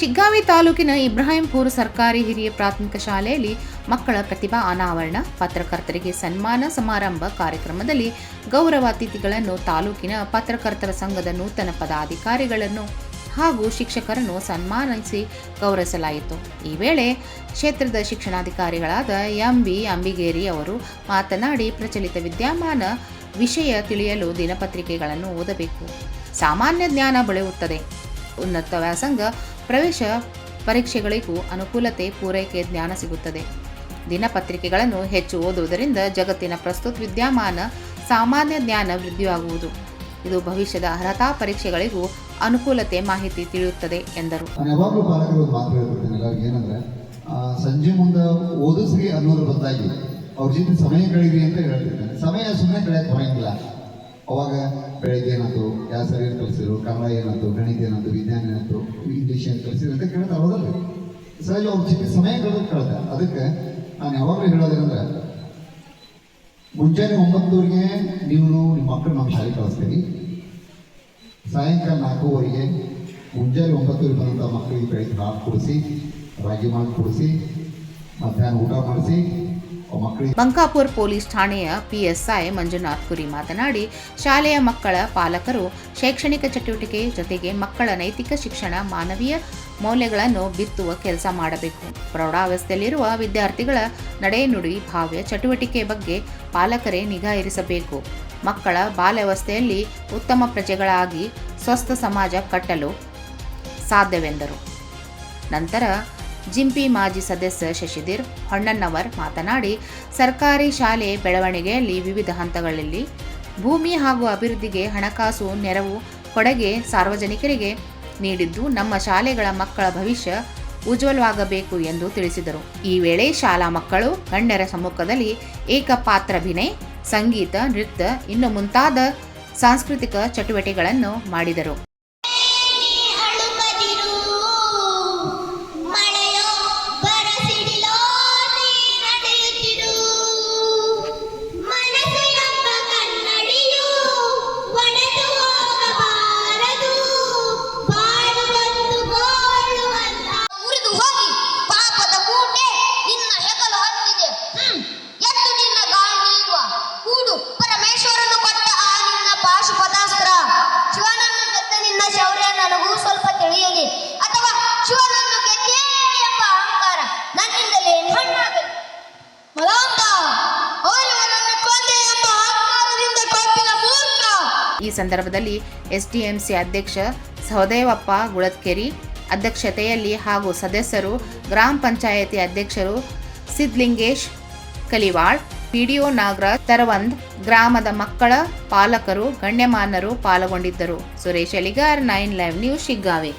ಶಿಗ್ಗಾವಿ ತಾಲೂಕಿನ ಇಬ್ರಾಹಿಂಪುರ ಸರ್ಕಾರಿ ಹಿರಿಯ ಪ್ರಾಥಮಿಕ ಶಾಲೆಯಲ್ಲಿ ಮಕ್ಕಳ ಪ್ರತಿಭಾ ಅನಾವರಣ, ಪತ್ರಕರ್ತರಿಗೆ ಸನ್ಮಾನ ಸಮಾರಂಭ ಕಾರ್ಯಕ್ರಮದಲ್ಲಿ ಗೌರವ ಅತಿಥಿಗಳನ್ನು, ತಾಲೂಕಿನ ಪತ್ರಕರ್ತರ ಸಂಘದ ನೂತನ ಪದಾಧಿಕಾರಿಗಳನ್ನು ಹಾಗೂ ಶಿಕ್ಷಕರನ್ನು ಸನ್ಮಾನಿಸಿ ಗೌರವಿಸಲಾಯಿತು. ಈ ವೇಳೆ ಕ್ಷೇತ್ರದ ಶಿಕ್ಷಣಾಧಿಕಾರಿಗಳಾದ ಎಂ ಬಿ ಅಂಬಿಗೇರಿ ಅವರು ಮಾತನಾಡಿ, ಪ್ರಚಲಿತ ವಿದ್ಯಮಾನ ವಿಷಯ ತಿಳಿಯಲು ದಿನಪತ್ರಿಕೆಗಳನ್ನು ಓದಬೇಕು. ಸಾಮಾನ್ಯ ಜ್ಞಾನ ಬೆಳೆಯುತ್ತದೆ. ಉನ್ನತ ವ್ಯಾಸಂಗ ಪ್ರವೇಶ ಪರೀಕ್ಷೆಗಳಿಗೂ ಅನುಕೂಲತೆ ಪೂರೈಕೆ ಜ್ಞಾನ ಸಿಗುತ್ತದೆ. ದಿನಪತ್ರಿಕೆಗಳನ್ನು ಹೆಚ್ಚು ಓದುವುದರಿಂದ ಜಗತ್ತಿನ ಪ್ರಸ್ತುತ ವಿದ್ಯಮಾನ ಸಾಮಾನ್ಯ ಜ್ಞಾನ ವೃದ್ಧಿಯಾಗುವುದು. ಇದು ಭವಿಷ್ಯದ ಅರ್ಹತಾ ಪರೀಕ್ಷೆಗಳಿಗೂ ಅನುಕೂಲತೆ ಮಾಹಿತಿ ತಿಳಿಯುತ್ತದೆ, ಎಂದರು. ಏನಂದ್ರೆ ಸಂಜೆ ಮುಂದೆ ಓದಿಸ್ರಿ ಅನ್ನೋದ್ರ ಬದಲಾಗಿ ಅವ್ರ ಜೊತೆ ಸಮಯ ಕಳೀರಿ ಅಂತ ಹೇಳ್ತಿರ್ತಾರೆ ಸಮಯ ಸುಮ್ಮನೆ ಕಳೆಯಕ್ಕೆ ಬರೋಂಗಿಲ್ಲ. ಅವಾಗ ಬೆಳಗ್ಗೆ ಏನಾಯ್ತು? ಯಾವ ಕಲಿಸಿದ್ರು ಕನ್ನಡ ಏನಾಯ್ತು ಗಣಿತ ಏನಾಯ್ತು ವಿಜ್ಞಾನ ಏನಾಯ್ತು ಇಂಗ್ಲೀಷ್ ಏನು ಕಲಿಸಿದ್ರು ಅಂತ ಕೇಳ್ತಾ ಹೌದಲ್ಲ ಸಹಜ ಅವ್ರ ಜೊತೆ ಸಮಯ ಕಳೆದು ಕಳೆದ. ಅದಕ್ಕೆ ನಾನು ಯಾವಾಗಲೂ ಹೇಳೋದೇನಂದ್ರೆ, ಮುಂಜಾನೆ ಒಂಬತ್ತುವರೆಗೆ ನೀವು ನಿಮ್ಮ ಮಕ್ಕಳು ನಮ್ಮ ಶಾಲೆ ಕಳಿಸ್ತೀವಿ ಸಾಯಂಕಾಲ ನಾಲ್ಕೂವರೆಗೆ ಮುಂಜಾನೆ ಒಂಬತ್ತುವರೆ ಬಂದಂಥ ಮಕ್ಕಳಿಗೆ ಬೆಳಗ್ಗೆ ಹಾಲು ಕೊಡಿಸಿ ರಾಗಿ ಮಾಡಿ ಕೊಡಿಸಿ, ಮಧ್ಯಾಹ್ನ ಊಟ ಮಾಡಿಸಿ ಬಂಕಾಪುರ್ ಪೊಲೀಸ್ ಠಾಣೆಯ ಪಿಎಸ್ಐ ಮಂಜುನಾಥ್ ಕುರಿ ಮಾತನಾಡಿ, ಶಾಲೆಯ ಮಕ್ಕಳ ಪಾಲಕರು ಶೈಕ್ಷಣಿಕ ಚಟುವಟಿಕೆ ಜೊತೆಗೆ ಮಕ್ಕಳ ನೈತಿಕ ಶಿಕ್ಷಣ ಮಾನವೀಯ ಮೌಲ್ಯಗಳನ್ನು ಬಿತ್ತುವ ಕೆಲಸ ಮಾಡಬೇಕು. ಪ್ರೌಢಾವಸ್ಥೆಯಲ್ಲಿರುವ ವಿದ್ಯಾರ್ಥಿಗಳ ನಡೆನುಡಿ ಭಾವ್ಯ ಚಟುವಟಿಕೆ ಬಗ್ಗೆ ಪಾಲಕರೇ ನಿಗಾ ಇರಿಸಬೇಕು. ಮಕ್ಕಳ ಬಾಲ್ಯಾವಸ್ಥೆಯಲ್ಲಿ ಉತ್ತಮ ಪ್ರಜೆಗಳಾಗಿ ಸ್ವಸ್ಥ ಸಮಾಜ ಕಟ್ಟಲು ಸಾಧ್ಯವೆಂದರು. ನಂತರ ಜಿಂಪಿ ಮಾಜಿ ಸದಸ್ಯ ಶಶಿಧೀರ್ ಹೊಣ್ಣನ್ನವರ್ ಮಾತನಾಡಿ, ಸರ್ಕಾರಿ ಶಾಲೆ ಬೆಳವಣಿಗೆಯಲ್ಲಿ ವಿವಿಧ ಹಂತಗಳಲ್ಲಿ ಭೂಮಿ ಹಾಗೂ ಅಭಿವೃದ್ಧಿಗೆ ಹಣಕಾಸು ನೆರವು ಕೊಡುಗೆ ಸಾರ್ವಜನಿಕರಿಗೆ ನೀಡಿದ್ದು, ನಮ್ಮ ಶಾಲೆಗಳ ಮಕ್ಕಳ ಭವಿಷ್ಯ ಉಜ್ವಲವಾಗಬೇಕು ಎಂದು ತಿಳಿಸಿದರು. ಈ ವೇಳೆ ಶಾಲಾ ಮಕ್ಕಳು, ಗಣ್ಯರ ಸಮ್ಮುಖದಲ್ಲಿ ಏಕಪಾತ್ರಾಭಿನಯ, ಸಂಗೀತ, ನೃತ್ಯ, ಇನ್ನು ಮುಂತಾದ ಸಾಂಸ್ಕೃತಿಕ ಚಟುವಟಿಕೆಗಳನ್ನು ಮಾಡಿದರು. ನನ್ನಿಂದಲೇ ಈ ಸಂದರ್ಭದಲ್ಲಿ ಎಸ್ಡಿಎಂಸಿ ಅಧ್ಯಕ್ಷ ಸಹದೇವಪ್ಪ ಗುಳತ್ಕೆರಿ ಅಧ್ಯಕ್ಷತೆಯಲ್ಲಿ ಹಾಗೂ ಸದಸ್ಯರು, ಗ್ರಾಮ ಪಂಚಾಯತಿ ಅಧ್ಯಕ್ಷರು ಸಿದ್ಲಿಂಗೇಶ್ ಕಲಿವಾಳ್, ಪಿಡಿಒ ನಾಗರಾಜ್ ತರವಂದ್, ಗ್ರಾಮದ ಮಕ್ಕಳ ಪಾಲಕರು ಗಣ್ಯಮಾನರು ಪಾಲ್ಗೊಂಡಿದ್ದರು. Suresh Aligar, nine live news, Shiggavi.